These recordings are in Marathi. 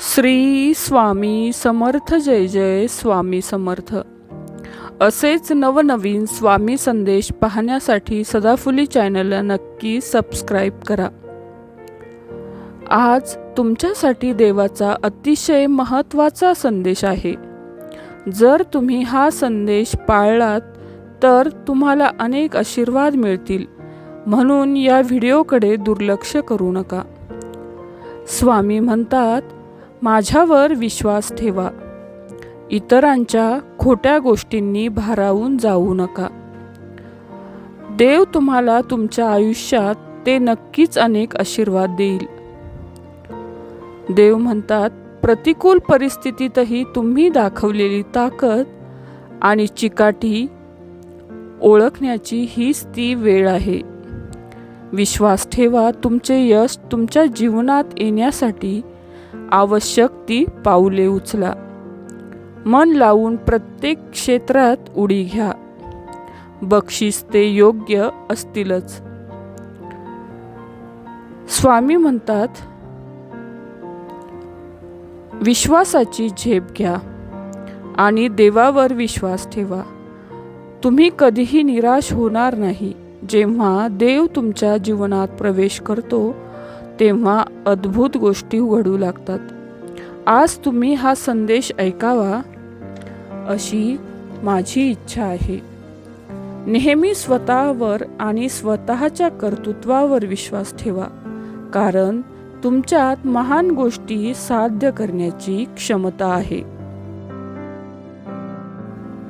श्री स्वामी समर्थ जय जय स्वामी समर्थ. असेच नवनवीन स्वामी संदेश पाहण्यासाठी सदाफुली चॅनलला नक्की सबस्क्राईब करा. आज तुमच्यासाठी देवाचा अतिशय महत्त्वाचा संदेश आहे. जर तुम्ही हा संदेश पाळलात तर तुम्हाला अनेक आशीर्वाद मिळतील म्हणून या व्हिडिओकडे दुर्लक्ष करू नका. स्वामी म्हणतात माझ्यावर विश्वास ठेवा. इतरांच्या खोट्या गोष्टींनी भारावून जाऊ नका. देव तुम्हाला तुमच्या आयुष्यात ते नक्कीच अनेक आशीर्वाद देईल. देव म्हणतात प्रतिकूल परिस्थितीतही तुम्ही दाखवलेली ताकद आणि चिकाटी ओळखण्याची हीच ती वेळ आहे. विश्वास ठेवा तुमचे यश तुमच्या जीवनात येण्यासाठी आवश्यक ती पाऊले उचला. मन लावून प्रत्येक क्षेत्रात उडी घ्या. बक्षीस ते योग्य असतीलच. स्वामी म्हणतात विश्वासाची झेप घ्या आणि देवावर विश्वास ठेवा. तुम्ही कधीही निराश होणार नाही. जेव्हा देव तुमच्या जीवनात प्रवेश करतो तेव्हा अद्भुत गोष्टी घडू लागतात. आज तुम्ही हा संदेश ऐकावा अशी माझी इच्छा आहे. नेहमी स्वतःवर आणि स्वतःच्या कर्तृत्वावर विश्वास ठेवा कारण तुमच्यात महान गोष्टी साध्य करण्याची क्षमता आहे.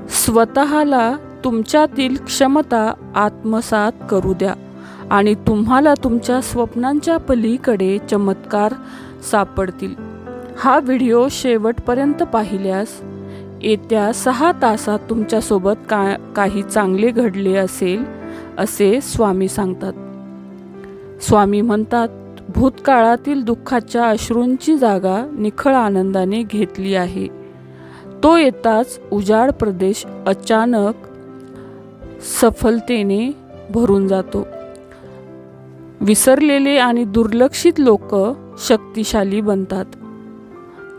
स्वतःला तुमच्यातील क्षमता आत्मसात करू द्या. आणि तुम्हाला तुमच्या स्वप्नांच्या पलीकडे चमत्कार सापडतील. हा व्हिडिओ शेवटपर्यंत पाहिल्यास येत्या सहा तासात तुमच्यासोबत का काही चांगले घडले असेल असे स्वामी सांगतात. स्वामी म्हणतात भूतकाळातील दुःखाच्या अश्रूंची जागा निखळ आनंदाने घेतली आहे. तो येताच उजाड प्रदेश अचानक सफलतेने भरून जातो. विसरलेले आणि दुर्लक्षित लोक शक्तिशाली बनतात.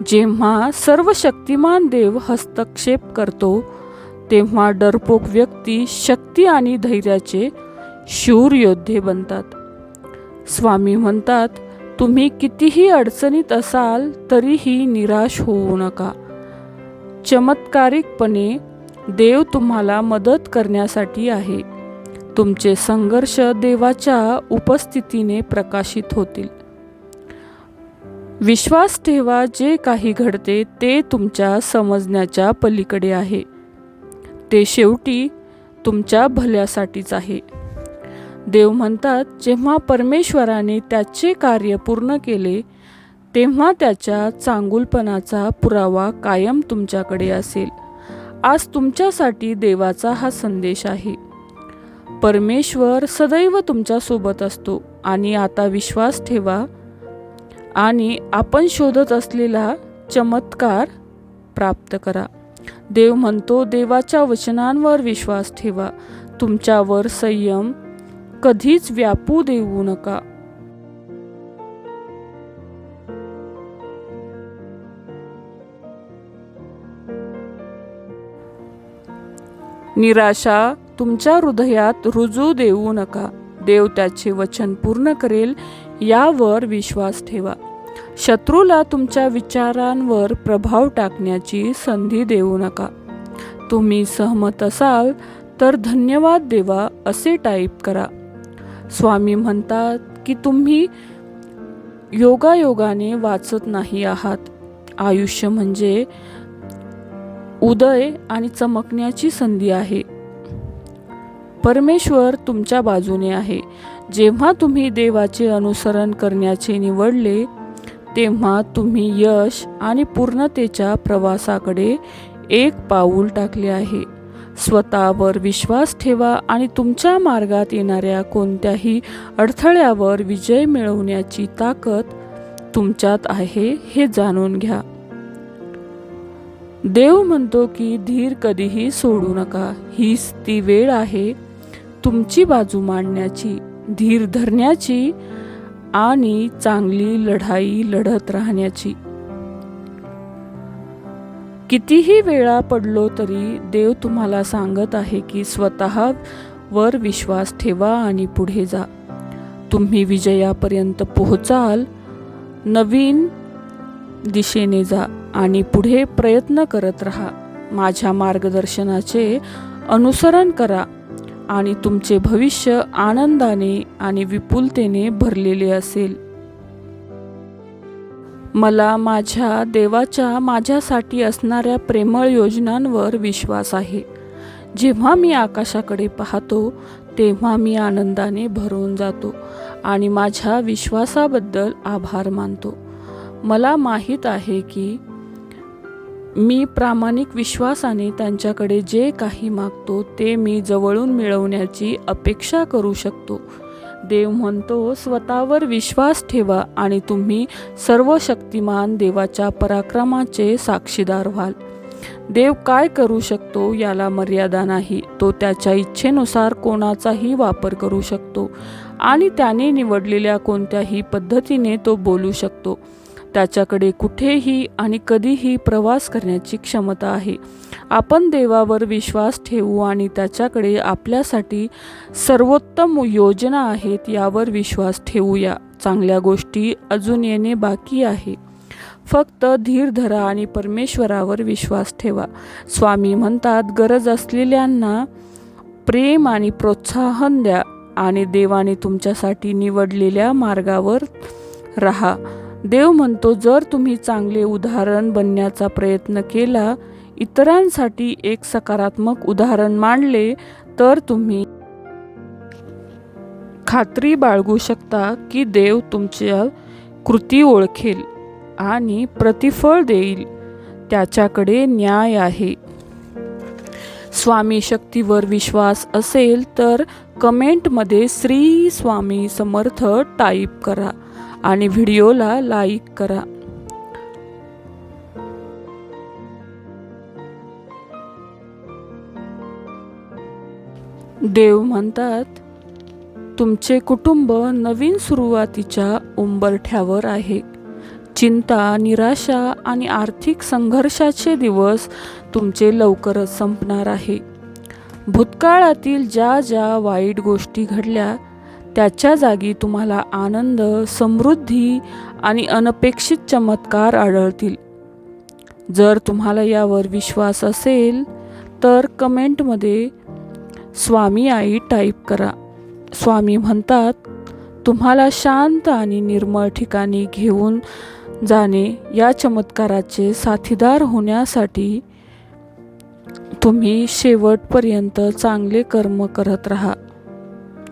जेव्हा सर्व शक्तिमान देव हस्तक्षेप करतो तेव्हा डरपोक व्यक्ती शक्ती आणि धैर्याचे शूर योद्धे बनतात. स्वामी म्हणतात तुम्ही कितीही अडचणीत असाल तरीही निराश होऊ नका. चमत्कारिकपणे देव तुम्हाला मदत करण्यासाठी आहे. तुमचे संघर्ष देवाच्या उपस्थितीने प्रकाशित होतील. विश्वास ठेवा जे काही घडते ते तुमच्या समजण्याच्या पलीकडे आहे. ते शेवटी तुमच्या भल्यासाठीच आहे. देव म्हणतात जेव्हा परमेश्वराने त्याचे कार्य पूर्ण केले तेव्हा त्याच्या चांगुलपणाचा पुरावा कायम तुमच्याकडे असेल. आज तुमच्यासाठी देवाचा हा संदेश आहे. परमेश्वर सदैव तुमच्यासोबत असतो आणि आता विश्वास ठेवा. आणि आपण शोधत असलेला चमत्कार प्राप्त करा. देव म्हणतो देवाच्या वचनांवर विश्वास ठेवा. तुमच्यावर संयम कधीच व्यापू देऊ नका. निराशा तुमच्या हृदयात रुजू देऊ नका. देव त्याचे वचन पूर्ण करेल यावर विश्वास ठेवा. शत्रूला तुमच्या विचारांवर प्रभाव टाकण्याची संधी देऊ नका. तुम्ही सहमत असाल तर धन्यवाद देवा असे टाईप करा. स्वामी म्हणतात की तुम्ही योगायोगाने वाचत नाही आहात. आयुष्य म्हणजे उदय आणि चमकण्याची संधी आहे. परमेश्वर तुमच्या बाजूने आहे. जेव्हा तुम्ही देवाचे अनुसरण करण्याचे निवडले तेव्हा तुम्ही यश आणि पूर्णतेच्या प्रवासाकडे एक पाऊल टाकले आहे. स्वतःवर विश्वास ठेवा आणि तुमच्या मार्गात येणाऱ्या कोणत्याही अडथळ्यावर विजय मिळवण्याची ताकद तुमच्यात आहे हे जाणून घ्या. देव म्हणतो की धीर कधीही सोडू नका. हीच ती वेळ आहे तुमची बाजू मांडण्याची धीर धरण्याची आणि चांगली लढाई लढत राहण्याची. कितीही वेळा पडलो तरी देव तुम्हाला सांगत आहे की स्वतःवर विश्वास ठेवा आणि पुढे जा. तुम्ही विजयापर्यंत पोहोचाल नवीन दिशेने जा आणि पुढे प्रयत्न करत राहा. माझ्या मार्गदर्शनाचे अनुसरण करा. आणि तुमचे भविष्य आनंदाने आणि विपुलतेने भरलेले असेल. मला माझ्या देवाच्या माझ्यासाठी असणाऱ्या प्रेमळ योजनांवर विश्वास आहे. जेव्हा मी आकाशाकडे पाहतो तेव्हा मी आनंदाने भरून जातो आणि माझ्या विश्वासाबद्दल आभार मानतो. मला माहीत आहे की मी प्रामाणिक विश्वासाने त्यांच्याकडे जे काही मागतो ते मी जवळून मिळवण्याची अपेक्षा करू शकतो. देव म्हणतो स्वतःवर विश्वास ठेवा आणि तुम्ही सर्व शक्तिमान देवाच्या पराक्रमाचे साक्षीदार व्हाल. देव काय करू शकतो याला मर्यादा नाही. तो त्याच्या इच्छेनुसार कोणाचाही वापर करू शकतो आणि त्याने निवडलेल्या कोणत्याही पद्धतीने तो बोलू शकतो. त्याच्याकडे कुठेही आणि कधीही प्रवास करण्याची क्षमता आहे. आपण देवावर विश्वास ठेवू आणि त्याच्याकडे आपल्यासाठी सर्वोत्तम योजना आहेत यावर विश्वास ठेवूया. चांगल्या गोष्टी अजून येणे बाकी आहे. फक्त धीर धरा आणि परमेश्वरावर विश्वास ठेवा. स्वामी म्हणतात गरज असलेल्यांना प्रेम आणि प्रोत्साहन द्या आणि देवाने तुमच्यासाठी निवडलेल्या मार्गावर राहा. देव म्हणतो जर तुम्ही चांगले उदाहरण बनण्याचा प्रयत्न केला इतरांसाठी एक सकारात्मक उदाहरण मांडले तर तुम्ही खात्री बाळगू शकता की देव तुमच्या कृती ओळखेल आणि प्रतिफळ देईल. त्याच्याकडे न्याय आहे. स्वामी शक्तीवर विश्वास असेल तर कमेंटमध्ये श्री स्वामी समर्थ टाईप करा. आणि व्हिडिओला लाईक करा. देव म्हणतात तुमचे कुटुंब नवीन सुरुवातीच्या उंबरठ्यावर आहे. चिंता निराशा आणि आर्थिक संघर्षाचे दिवस तुमचे लवकरच संपणार आहे. भूतकाळातील ज्या ज्या वाईट गोष्टी घडल्या त्याच्या जागी तुम्हाला आनंद समृद्धी आणि अनपेक्षित चमत्कार आढळतील. जर तुम्हाला यावर विश्वास असेल तर कमेंटमध्ये स्वामी आई टाईप करा. स्वामी म्हणतात तुम्हाला शांत आणि निर्मळ ठिकाणी घेऊन जाणे या चमत्काराचे साथीदार होण्यासाठी तुम्ही शेवटपर्यंत चांगले कर्म करत राहा.